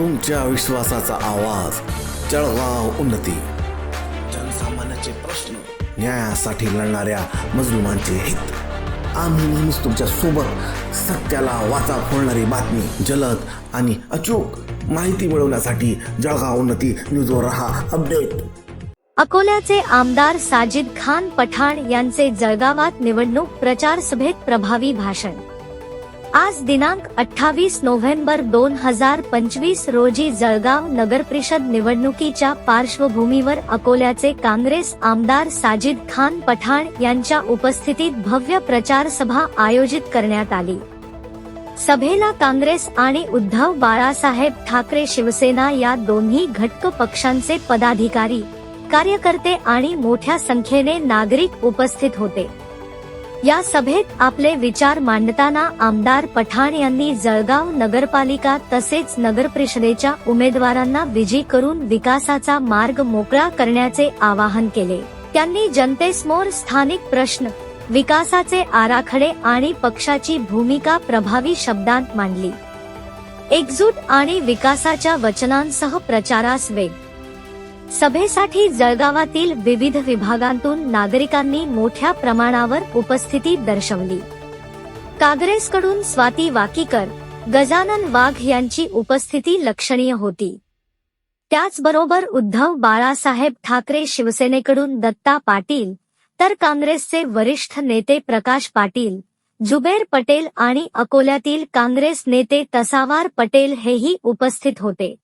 तुमच्या विश्वासाचा आवाज जळगाव उन्नती. जनसामान्याचे प्रश्न न्यायासाठी लढणाऱ्या मजलुमांचे हित. आम्ही नेहमीच तुमच्यासोबत सत्याला वाचा फोडणारी बातमी जलद आणि अचूक माहिती मिळवण्यासाठी जळगाव उन्नती न्यूजवर रहा अपडेट. अकोल्याचे आमदार साजिद खान पठाण यांचे जळगावात निवडणूक प्रचार सभेत प्रभावी भाषण. आज दिनांक अठ्ठावीस नोव्हेंबर दोन हजार पंचवीस रोजी जळगाव नगरपरिषद निवडणुकीच्या पार्श्वभूमीवर अकोल्याचे काँग्रेस आमदार साजिद खान पठाण यांच्या उपस्थितीत भव्य प्रचार सभा आयोजित करण्यात आली. सभेला काँग्रेस आणि उद्धव बाळासाहेब ठाकरे शिवसेना या दोन्ही घटक पक्षांचे पदाधिकारी कार्यकर्ते आणि मोठ्या संख्येने नागरिक उपस्थित होते. या सभेत आपले विचार मांडताना आमदार पठाण यांनी जळगाव नगरपालिका तसेच नगरपरिषदेच्या उमेदवारांना विजयी करून विकासाचा मार्ग मोकळा करण्याचे आवाहन केले. त्यांनी जनतेसमोर स्थानिक प्रश्न विकासाचे आराखडे आणि पक्षाची भूमिका प्रभावी शब्दांत मांडली. एकजूट आणि विकासाच्या वचनांसह प्रचारास वेग सभेसाठी जळगावातील विविध विभागांतून नागरिकांनी मोठ्या प्रमाणावर उपस्थिती दर्शवली. काँग्रेसकडून स्वाती वाकीकर गजानन वाघ यांची उपस्थिती लक्षणीय होती. त्याचबरोबर उद्धव बाळासाहेब ठाकरे शिवसेनेकडून दत्ता पाटील तर काँग्रेसचे वरिष्ठ नेते प्रकाश पाटील जुबेर पटेल आणि अकोल्यातील काँग्रेस नेते तसावार पटेल हेही उपस्थित होते.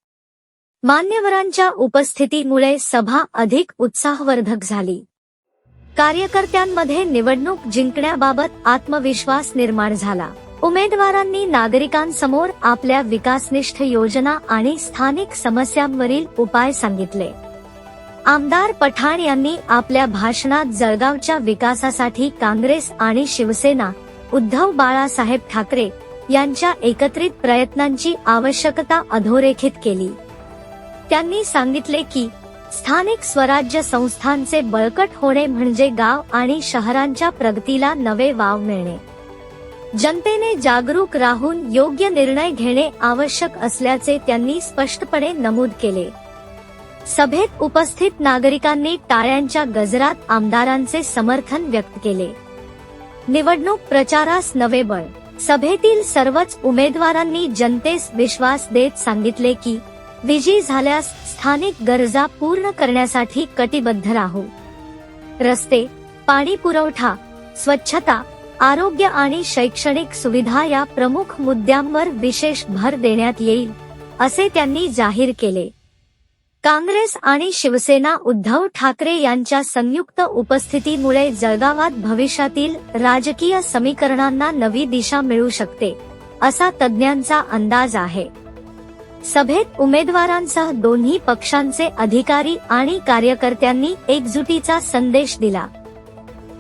मान्यवरांच्या उपस्थितीमुळे सभा अधिक उत्साहवर्धक झाली. कार्यकर्त्यांमध्ये निवडणूक जिंकण्याबाबत आत्मविश्वास निर्माण झाला. उमेदवारांनी नागरिकांसमोर आपल्या विकासनिष्ठ योजना आणि स्थानिक समस्यांवरील उपाय सांगितले. आमदार पठाण यांनी आपल्या भाषणात जळगावच्या विकासासाठी काँग्रेस आणि शिवसेना उद्धव बाळासाहेब ठाकरे यांच्या एकत्रित प्रयत्नांची आवश्यकता अधोरेखित केली. त्यांनी सांगितले की स्थानिक स्वराज्य संस्थांचे बळकट होणे म्हणजे गाव आणि शहरांच्या प्रगतीला नवे वाव मिळणे. जनतेने जागरूक राहून योग्य निर्णय घेणे आवश्यक असल्याचे त्यांनी स्पष्टपणे नमूद केले. सभेत उपस्थित नागरिकांनी टाळ्यांच्या गजरात आमदारांचे समर्थन व्यक्त केले. निवडणूक प्रचारास नवे बळ. सभेतील सर्वच उमेदवारांनी जनतेस विश्वास देत सांगितले की विजयी झाल्यास स्थानिक गरजा पूर्ण करण्यासाठी कटिबद्ध राहू. रस्ते पाणी पुरवठा स्वच्छता आरोग्य आणि शैक्षणिक सुविधा या प्रमुख मुद्द्यांवर विशेष भर देण्यात येईल असे त्यांनी जाहीर केले. काँग्रेस आणि शिवसेना उद्धव ठाकरे यांच्या संयुक्त उपस्थितीमुळे जळगावात भविष्यातील राजकीय समीकरणांना नवी दिशा मिळू शकते असा तज्ज्ञांचा अंदाज आहे. सभेत उमेदवारांसह दोन्ही पक्षांचे अधिकारी आणि कार्यकर्त्यांनी एकजुटीचा संदेश दिला.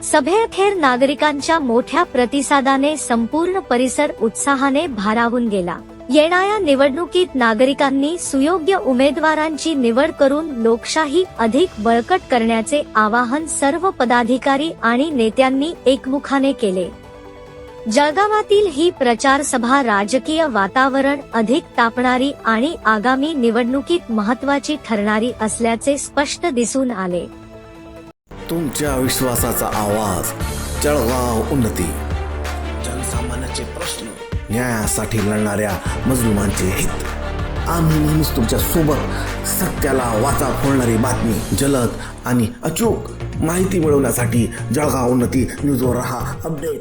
सभेअखेर नागरिकांच्या मोठ्या प्रतिसादाने संपूर्ण परिसर उत्साहाने भारावून गेला. येणाऱ्या निवडणुकीत नागरिकांनी सुयोग्य उमेदवारांची निवड करून लोकशाही अधिक बळकट करण्याचे आवाहन सर्व पदाधिकारी आणि नेत्यांनी एकमुखाने केले. जळगावातील ही प्रचार सभा राजकीय वातावरण अधिक तापणारी आणि आगामी निवडणुकीत महत्वाची ठरणारी असल्याचे स्पष्ट दिसून आले. तुमच्या विश्वासाचा आवाज जळगाव उन्नती. जनसामान्याचे प्रश्न. न्यायासाठी लढणाऱ्या मजलुमांचे हित. आम्ही नेहमीच तुमच्यासोबत सत्याला वाचा फोडणारी बातमी जलद आणि अचूक माहिती मिळवण्यासाठी जळगाव उन्नती न्यूजवर रहा अपडेट.